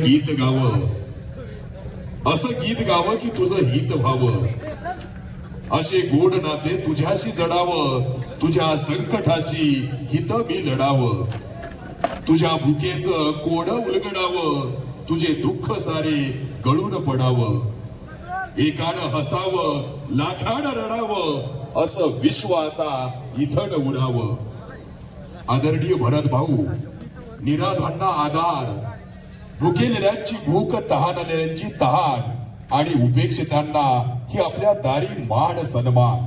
गीत गावं. असं गीत गावं की तुझं हित व्हावं. असे गोड नाते तुझ्याशी जडावं. तुझ्या संकटाशी हित मी लढावं. तुझ्या भुकेच कोड उलगडावं. तुझे दुःख सारे गळून पडावं. एकानं हसावं लाखानं रडावं. असं विश्व आता इथं उडावं आदरणीय भरत भाऊ निराधांना आधार. भुकेलेल्यांची भूक तहानलेल्यांची तहान आणि उपेक्षितांना ही आपल्या दारी मान सन्मान.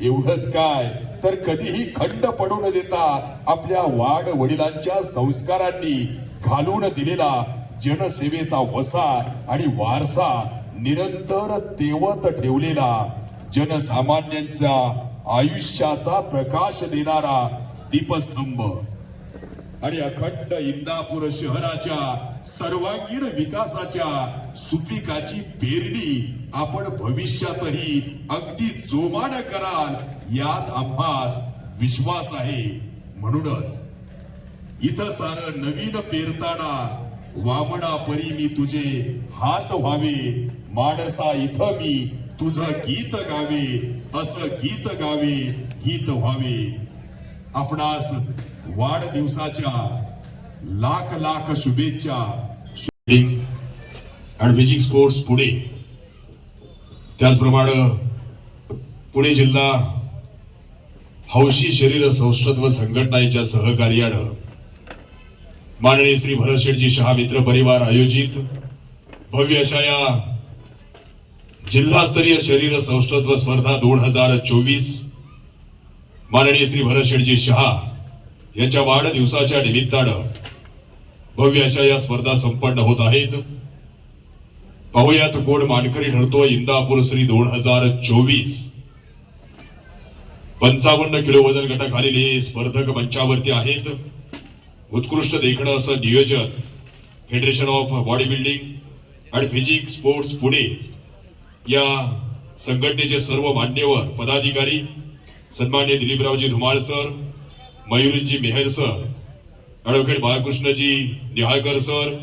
एवढंच काय तर कधीही खंड पडू न देता आपल्या वाड वडिलांच्या संस्कारांनी घालून दिलेला जनसेवेचा वसा आणि वारसा निरंतर तेवत ठेवलेला जनसामान्यांचा आयुष्याचा प्रकाश देणारा दीपस्तंभ. आणि अखंड इंदापूर शहराच्या सर्वांगीण विकासाच्या सुपिकाची पेरणी आपण भविष्यातही अगदी जोमानं कराल यात आम्हास विश्वास आहे. म्हणूनच इथं सारं नवीन पेरताना वामना परी मी तुझे हात व्हावे माणसा इथं मी तुझं गीत गावे असं गीत गावे हित व्हावे. आपणास वाढदिवसाच्या लाख लाख शुभेच्छा. आणि स्पोर्ट्स पुणे त्याचप्रमाणे पुणे जिल्हा हौशी शरीर सौष्ठत्व संघटना यांच्या सहकार्यानं माननीय श्री भरतशेठजी शहा मित्र परिवार आयोजित भव्य अशा या जिल्हास्तरीय शरीर सौष्ठत्व स्पर्धा दोन हजार चोवीस माननीय श्री भरतशेठजी शहा यांच्या वाढदिवसाच्या निमित्तानं भव्य अशा या स्पर्धा संपन्न होत आहेत. पाहुयात कोण मानकरी ठरतो इंदापूर श्री दोन हजार चोवीस. पंचावन्न किलो वजन गटाखालील हे स्पर्धक मंचावरती आहेत. उत्कृष्ट देखणं असं नियोजन फेडरेशन ऑफ बॉडी बिल्डिंग आणि फिजिक स्पोर्ट्स पुणे या संघटनेचे सर्व मान्यवर पदाधिकारी सन्मान्य Dilipraoji Dhumal sir Mayurji Mehar sir advocate Balkrishnaji Nihalkar sir